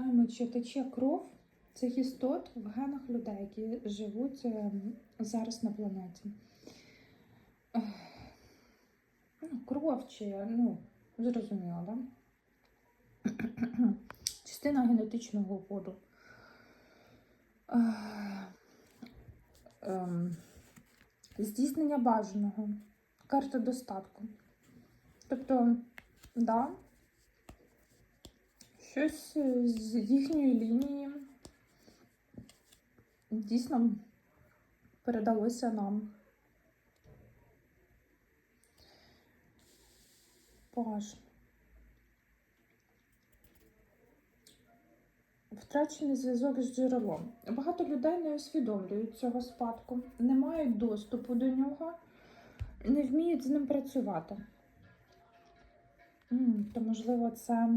Питаємо, чи тече кров цих істот в генах людей, які живуть е, зараз на планеті. Ну, кров чи, ну, зрозуміло, да? Частина генетичного коду. Ем, Здійснення бажаного. Карта достатку. Тобто, да, щось з їхньої лінії дійсно передалося нам. Паж. Втрачений зв'язок з джерелом. Багато людей не усвідомлюють цього спадку, не мають доступу до нього, не вміють з ним працювати. То, можливо, це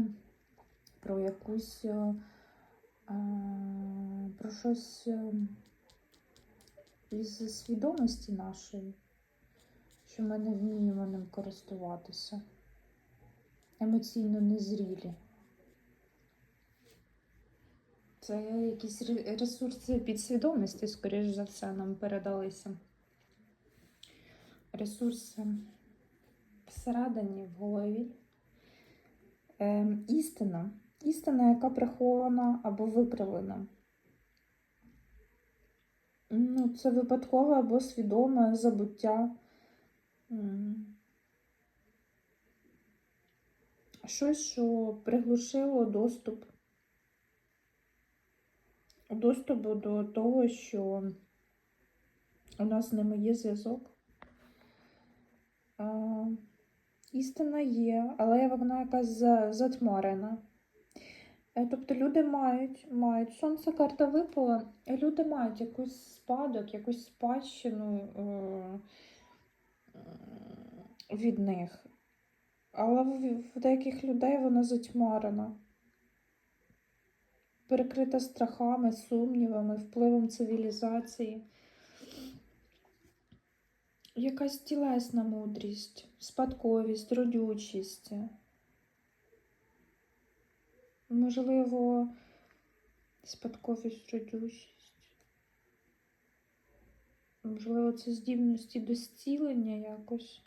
про якусь е, е, про щось е, із свідомості нашої, що ми не вміємо ним користуватися. Емоційно незрілі. Це якісь ре- ресурси підсвідомості, скоріш за все, нам передалися. Ресурси всередині, в голові. Ем, істина. Істина, яка прихована або викривлена. Ну, це випадкове або свідоме забуття. Щось, що приглушило доступ. Доступ до того, що у нас з ними є зв'язок. Істина є, але вона якась за- затьмарена. Е, Тобто люди мають, мають. Сонце карта випала, люди мають якийсь спадок, якусь спадщину е, е, від них. Але в деяких людей вона затьмарена, перекрита страхами, сумнівами, впливом цивілізації. Якась тілесна мудрість, спадковість, родючість. Можливо, спадковість, родючість. Можливо, це здібності до зцілення якось.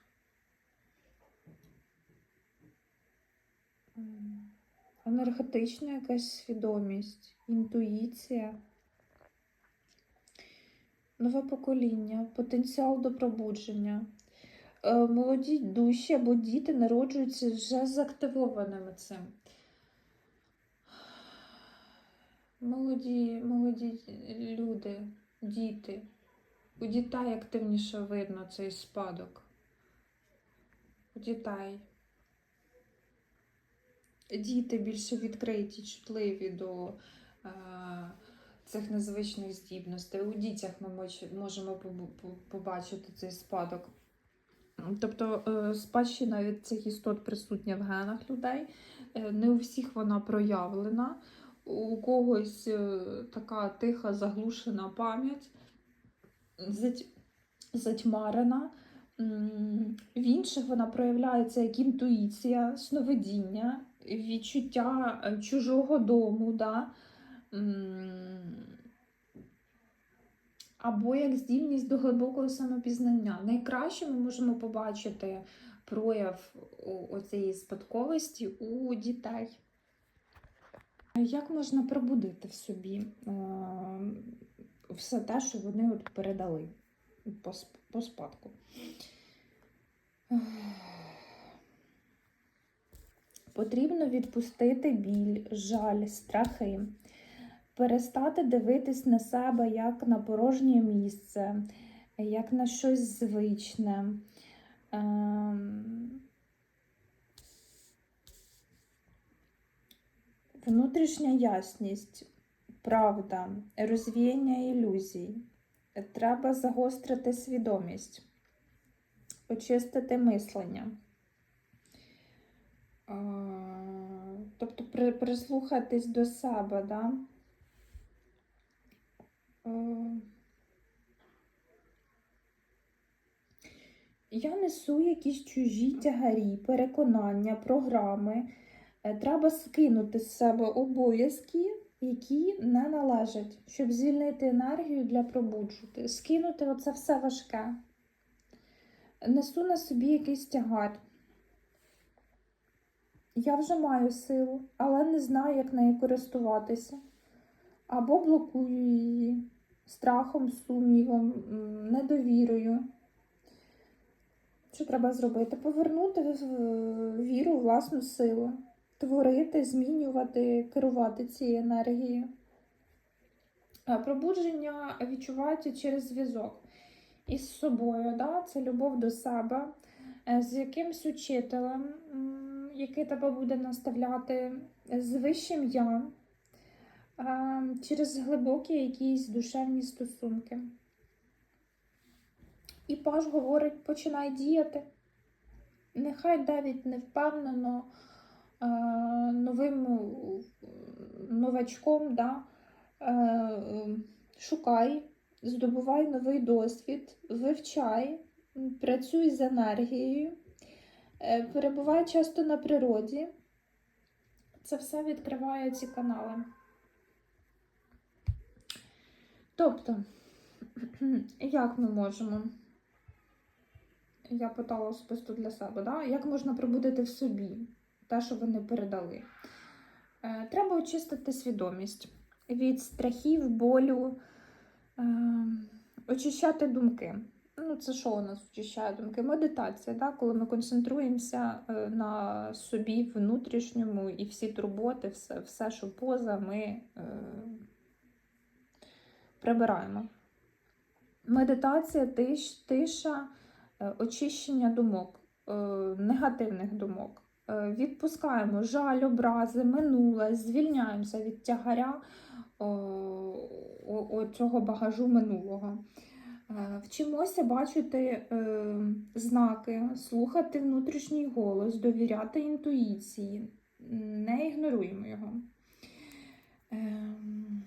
Енергетична якась свідомість, інтуїція. Нове покоління, потенціал до пробудження. Е, Молоді душі або діти народжуються вже з активованими цим. Молоді, молоді люди, діти. У дітей активніше видно цей спадок. У дітей. Діти більше відкриті, чутливі до е, цих незвичних здібностей. У дітях ми можемо побачити цей спадок. Тобто е, спадщина від цих істот присутня в генах людей. Е, Не у всіх вона проявлена. У когось е, така тиха, заглушена пам'ять, затьмарена. В інших вона проявляється як інтуїція, сновидіння, відчуття е, чужого дому, да? Або як здібність до глибокого самопізнання. Найкраще ми можемо побачити прояв оцієї спадковості у дітей. Як можна пробудити в собі е, все те, що вони от передали по, по спадку? Потрібно відпустити біль, жаль, страхи, перестати дивитись на себе як на порожнє місце, як на щось звичне. Внутрішня ясність, правда, розвіяння ілюзій. Треба загострити свідомість, очистити мислення. Тобто прислухатись до себе, да? Я несу якісь чужі тягарі, переконання, програми, Треба скинути з себе обов'язки, які не належать, щоб звільнити енергію для пробуджувати. Скинути оце все важке. Несу на собі якийсь тягар. Я вже маю силу, але не знаю, як нею користуватися. Або блокую її страхом, сумнівом, недовірою. Що треба зробити? Повернути в- віру у власну силу, творити, змінювати, керувати цією енергією. Пробудження відчувається через зв'язок із собою. Да? Це любов до себе, е, з якимсь учителем, який тебе буде наставляти, з вищим я, е, через глибокі якісь душевні стосунки. І Паш говорить, починай діяти. Нехай навіть не впевнено е, новим е, новачком, да, е, е, шукай, здобувай новий досвід, вивчай, працюй з енергією, е, перебувай часто на природі. Це все відкриває ці канали. Тобто, як ми можемо? Я питала особисто для себе, да? як можна пробудити в собі те, що вони передали? Е, треба очистити свідомість від страхів, болю, е, очищати думки. Ну, це що у нас очищає думки? Медитація, да? коли ми концентруємося е, на собі внутрішньому і всі турботи, все, все що поза, ми е, прибираємо. Медитація, тиш, тиша, очищення думок, е, негативних думок. Е, Відпускаємо жаль, образи, минуле, звільняємося від тягаря о, цього багажу минулого. Е, Вчимося бачити е, знаки, слухати внутрішній голос, довіряти інтуїції, не ігноруємо його. Ем,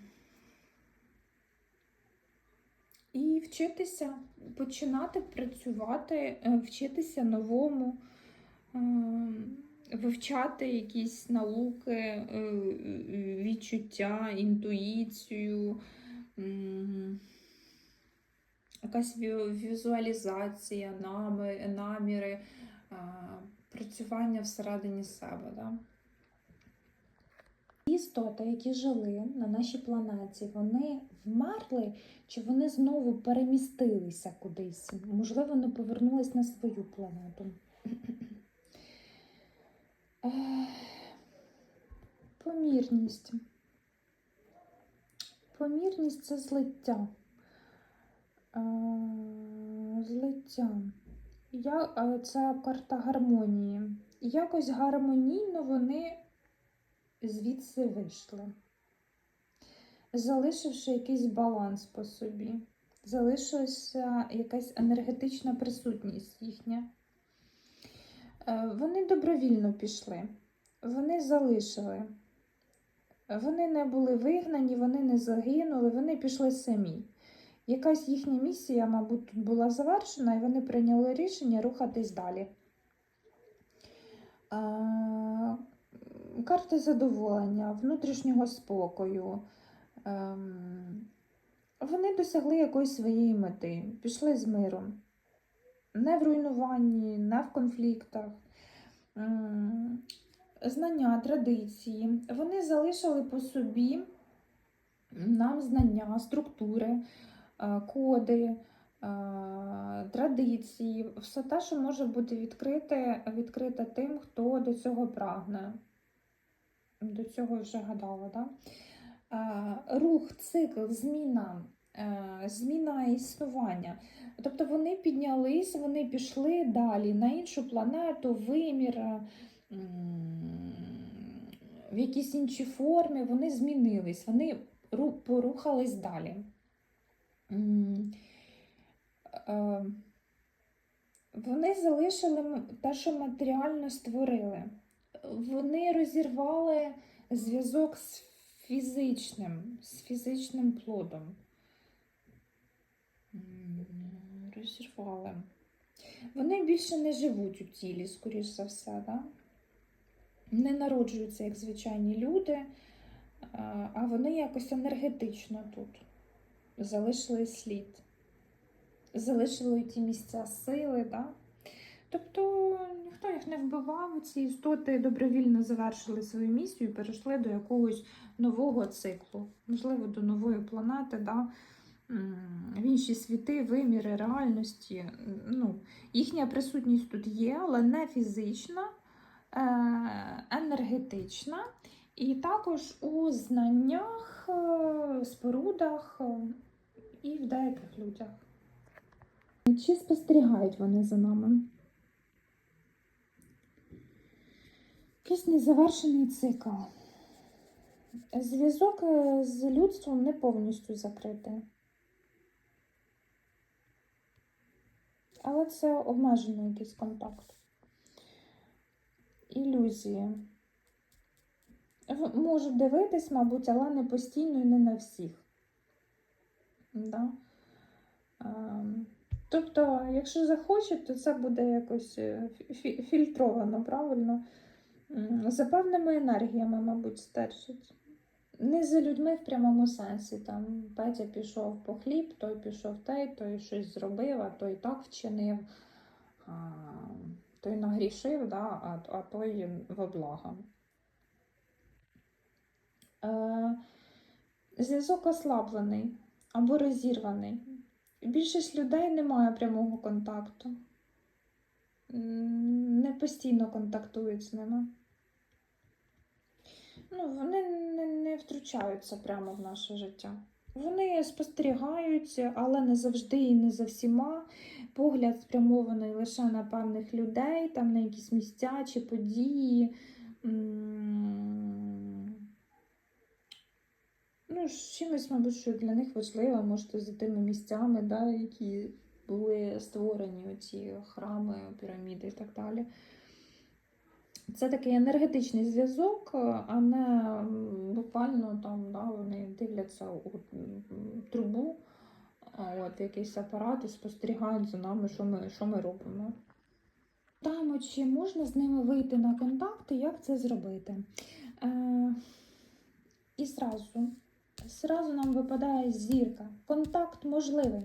І вчитися, починати працювати, е, вчитися новому, ем, вивчати якісь науки, е, відчуття, інтуїцію, якась візуалізація, наміри, працювання всередині себе. Да? Істоти, які жили на нашій планеті, вони вмерли чи вони знову перемістилися кудись? Можливо, вони повернулись на свою планету. Помірність. Помірність це злиття. Е, Злиття. Я, е, це карта гармонії. Якось гармонійно вони звідси вийшли, залишивши якийсь баланс по собі, залишилася якась енергетична присутність їхня. Е, Вони добровільно пішли, вони залишили. Вони не були вигнані, вони не загинули, вони пішли самі. Якась їхня місія, мабуть, тут була завершена, і вони прийняли рішення рухатись далі. Е, Карти задоволення, внутрішнього спокою. Ем, Вони досягли якоїсь своєї мети, пішли з миром. Не в руйнуванні, не в конфліктах. Знання, традиції. Вони залишили по собі нам знання, структури, е, коди, е, традиції, все те, що може бути відкрите, відкрите тим, хто до цього прагне. До цього вже гадала, да? Е, Рух, цикл, зміна, зміна існування. Тобто вони піднялись, вони пішли далі на іншу планету, вимір, е, в якійсь іншій формі, вони змінились, вони порухались далі. Е, Вони залишили те, що матеріально створили. Вони розірвали зв'язок з фізичним, з фізичним плодом. Розірвали. Вони більше не живуть у тілі, скоріш за все, да? не народжуються як звичайні люди, а вони якось енергетично тут залишили слід, залишили ті місця сили. Да? Тобто ніхто їх не вбивав, ці істоти добровільно завершили свою місію і перейшли до якогось нового циклу, можливо, до нової планети, да? В інші світи, виміри, реальності. Ну, їхня присутність тут є, але не фізична, е, енергетична. І також у знаннях, е, спорудах е, і в деяких людях. Чи спостерігають вони за нами? Якийсь незавершений цикл. Зв'язок з людством не повністю закритий. Але це обмежений якийсь контакт. Ілюзії. Можу дивитись, мабуть, але не постійно і не на всіх. Да? Ем, Тобто, якщо захочуть, то це буде якось е, фільтровано, правильно? За певними енергіями, мабуть, стежать. Не за людьми в прямому сенсі. Там Петя пішов по хліб, той пішов той, той щось зробив, а той так вчинив, а, той нагрішив, да, а, а той во благо. Е, Зв'язок ослаблений або розірваний. Більшість людей не має прямого контакту. Не постійно контактують з ними. Ну, вони не, не втручаються прямо в наше життя. Вони спостерігають, але не завжди і не за всіма. Погляд спрямований лише на певних людей, там на якісь місця чи події. Ну, чимось, мабуть, що для них важливо, можете за тими місцями, да, які були створені ці храми, піраміди і так далі. Це такий енергетичний зв'язок, а не буквально там да, вони дивляться у трубу, от, якийсь апарат і спостерігають за нами, що ми, що ми робимо. Питаємо, чи можна з ними вийти на контакт і як це зробити. Е, і зразу, зразу нам випадає зірка. Контакт можливий.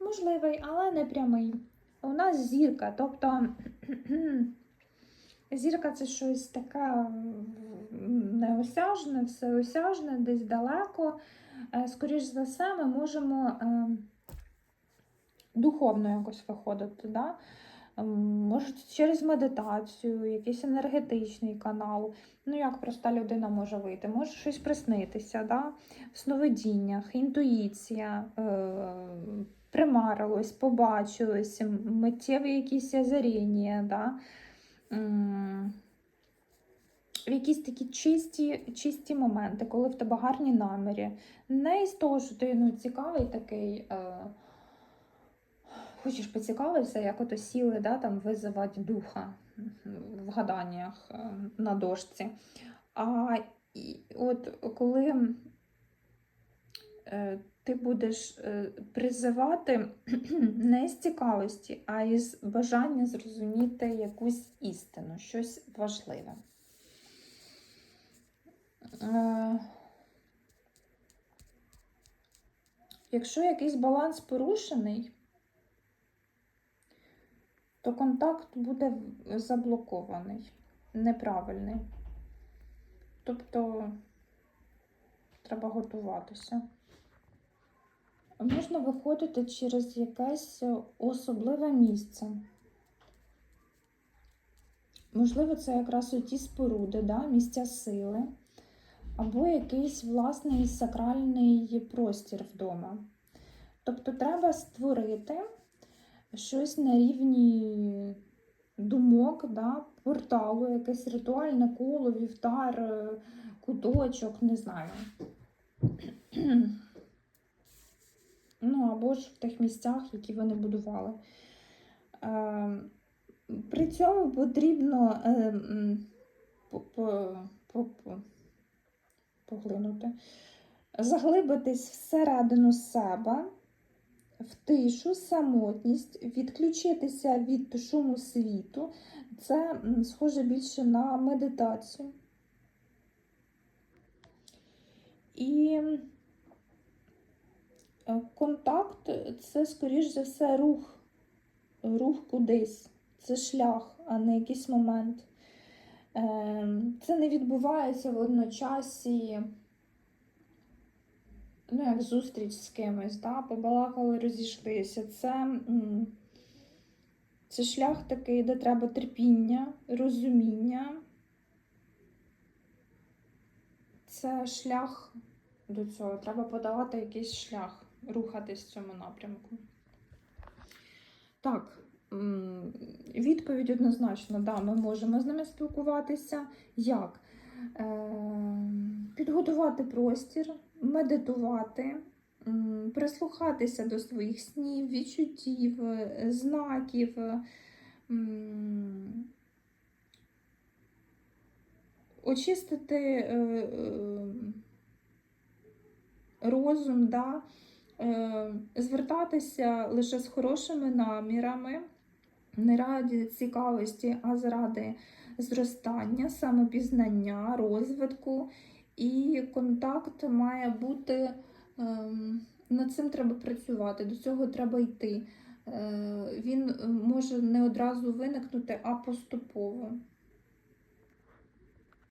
Можливий, але не прямий. У нас зірка, тобто зірка це щось таке неосяжне, всеосяжне, десь далеко. Е, Скоріш за все, ми можемо е, духовно якось виходити. Да? Може, через медитацію, якийсь енергетичний канал. Ну, як проста людина може вийти? Може щось приснитися, да? в сновидіннях, інтуїція, е- примарилось, побачилось, миттєві якісь озаріння, да? В якісь такі чисті, чисті моменти, коли в тебе гарні наміри. Не із того, що ти ну, цікавий такий. Е- Хочеш поцікавитися, як ото сіли да, там визивати духа в гаданнях е, на дошці. А і от коли ти будеш е, призивати не з цікавості, а із бажання зрозуміти якусь істину, щось важливе. Е, Якщо якийсь баланс порушений, то контакт буде заблокований, неправильний. Тобто треба готуватися. Можна виходити через якесь особливе місце. Можливо, це якраз ті споруди, да? місця сили, або якийсь власний сакральний простір вдома. Тобто треба створити щось на рівні думок, да, порталу, якесь ритуальне коло, вівтар, куточок, не знаю. Ну, або ж в тих місцях, які вони будували. Е, При цьому потрібно е, м, по- по- по- по- поглинути, заглибитись всередину себе в тишу, самотність, відключитися від шуму світу. Це схоже більше на медитацію. І контакт це, скоріш за все, рух, рух кудись. Це шлях, а не якийсь момент. Ем, Це не відбувається в одночасі, ну, як зустріч з кимось, да? побалакали, розійшлися. Це, це шлях такий, де треба терпіння, розуміння. Це шлях до цього. Треба подавати якийсь шлях, рухатись в цьому напрямку. Так, відповідь однозначно, да, ми можемо з ними спілкуватися. Як? Е, Підготувати простір, медитувати, прислухатися до своїх снів, відчуттів, е, знаків. Очистити е, розум, да? Е, звертатися лише з хорошими намірами, не раді цікавості, а заради зростання, самопізнання, розвитку. І контакт має бути, ем, над цим треба працювати, до цього треба йти. Е, Він може не одразу виникнути, а поступово.